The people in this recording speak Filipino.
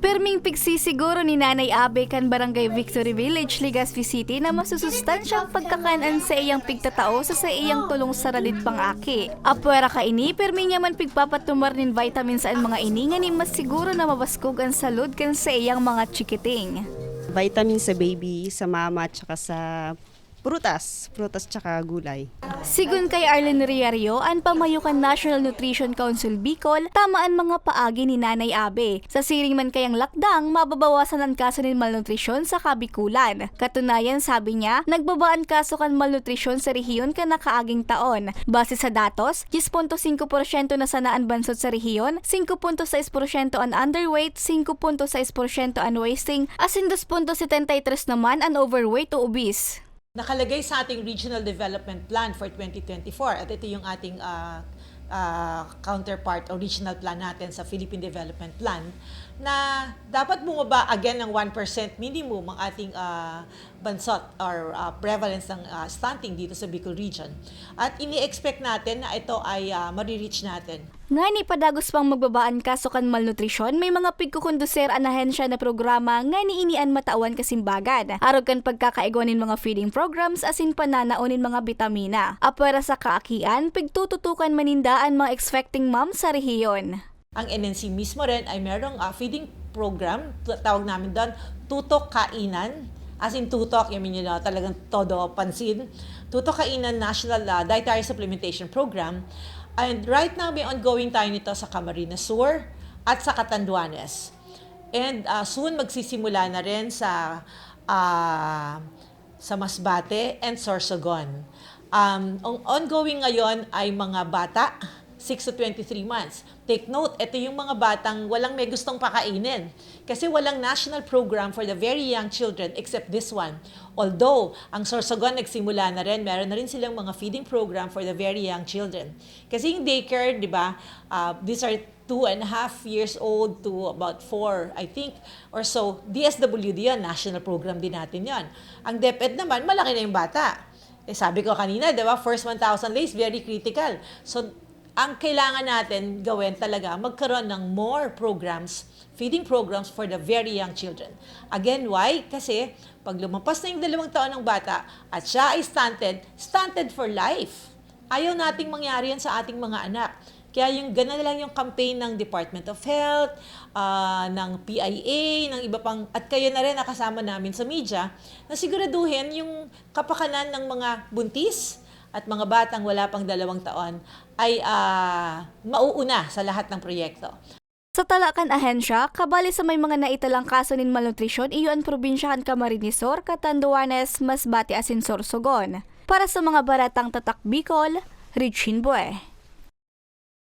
Perming pigsisiguro ni Nanay Abe kan Barangay Victory Village, Legazpi City na masusustansyang pagkakanan sa iyang pigtatao sa sa iyang tulong sa radit pangaki. Apwera ka ini, permi niya man pigpapatumar nin vitamins ang mga ini nga ni mas siguro na mabaskog ang salud kan sa iyang mga chikiting. Vitamin sa baby, sa mama, tsaka sa prutas. Prutas tsaka gulay. Sigun kay Arlen Riario, ang pamayukan National Nutrition Council Bicol, tamaan mga paagi ni Nanay Abe. Sa siring man kayang lakdang, mababawasan ang kaso ng malnutrisyon sa kabikulan. Katunayan, sabi niya, nagbabaan kaso kan malnutrisyon sa rehiyon ka nakaaging taon. Base sa datos, 10.5% na sanaan bansot sa rehiyon, 5.6% ang underweight, 5.6% ang wasting, asin 2.73 naman ang overweight o obese. Nakalagay sa ating Regional Development Plan for 2024 at ito yung ating ah, ah, counterpart o regional plan natin sa Philippine Development Plan na dapat bumaba again ng 1% minimum ang ating ah, bansot or ah, prevalence ng ah, stunting dito sa Bicol region. At ini-expect natin na ito ay uh, marireach natin Nga ni padagos pang magbabaan kaso kan malnutrisyon, may mga pigkukonduser an ahensya na programa nga ni inian matawan kasimbagan. Arog kan pagkakaigonin mga feeding programs asin pananaonin mga bitamina. Apwera sa kaakian, pigtututukan manindaan mga expecting mom sa rehiyon. Ang NNC mismo rin ay merong ah, feeding program, tawag namin doon, tutok kainan. As in tutok, yung mean, you talagang todo pansin. Tutok kainan National ah, Dietary Supplementation Program. And right now, may ongoing tayo nito sa Camarines Sur at sa Catanduanes. And ah, soon magsisimula na rin sa ah, sa Masbate and Sorsogon. Um, ang ongoing ngayon ay mga bata 6 to 23 months. Take note, ito yung mga batang walang may gustong pakainin. Kasi walang national program for the very young children except this one. Although, ang Sorsogon nagsimula na rin, meron na rin silang mga feeding program for the very young children. Kasi yung daycare, di ba, uh, these are two and a half years old to about four, I think, or so. DSWD yan, national program din natin yan. Ang DepEd naman, malaki na yung bata. Eh, sabi ko kanina, di ba, first 1,000 days, very critical. So, ang kailangan natin gawin talaga, magkaroon ng more programs, feeding programs for the very young children. Again, why? Kasi pag lumampas na yung dalawang taon ng bata at siya ay stunted, stunted for life. Ayaw nating mangyari yan sa ating mga anak. Kaya yung gana lang yung campaign ng Department of Health, ah, ng PIA, ng iba pang, at kayo na rin nakasama namin sa media, na siguraduhin yung kapakanan ng mga buntis, at mga batang wala pang dalawang taon ay ah, mauuna sa lahat ng proyekto. Sa Talakan Ahensya, kabali sa may mga naitalang kaso nin malnutrisyon, iyon probinsyahan Camarinesor, Catanduanes, Masbate, Asin, Sorsogon. Para sa mga baratang tatak Bicol, Richin Bue.